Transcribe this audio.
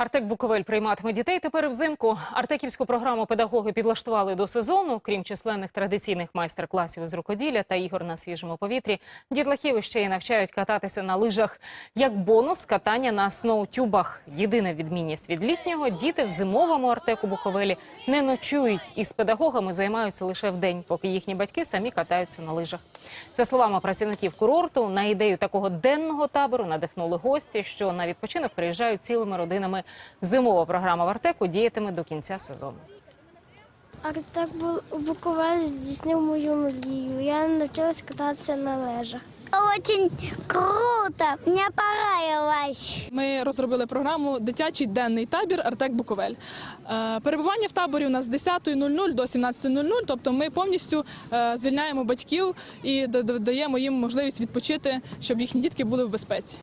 Артек Буковель прийматиме дітей тепер взимку. Артеківську програму педагоги підлаштували до сезону. Крім численних традиційних майстер-класів з рукоділля та ігор на свіжому повітрі, дітлахів ще й навчають кататися на лижах. Як бонус катання на сноутюбах. Єдина відмінність від літнього діти в зимовому Артеку Буковелі не ночують і з педагогами займаються лише вдень, поки їхні батьки самі катаються на лижах. За словами працівників курорту, на ідею такого денного табору надихнули гості, що на відпочинок приїжджають цілими родинами. Зимова програма в Артеку діятиме до кінця сезону. Артек Бу- Буковель здійснив мою мрію. Я навчилась кататися на лежах. Очень круто! Мне понравилось. Ми розробили програму Дитячий денний табір Артек Буковель. Е, Перебування в таборі у нас з 10.00 до 17.00, тобто ми повністю е, звільняємо батьків і даємо їм можливість відпочити, щоб їхні дітки були в безпеці.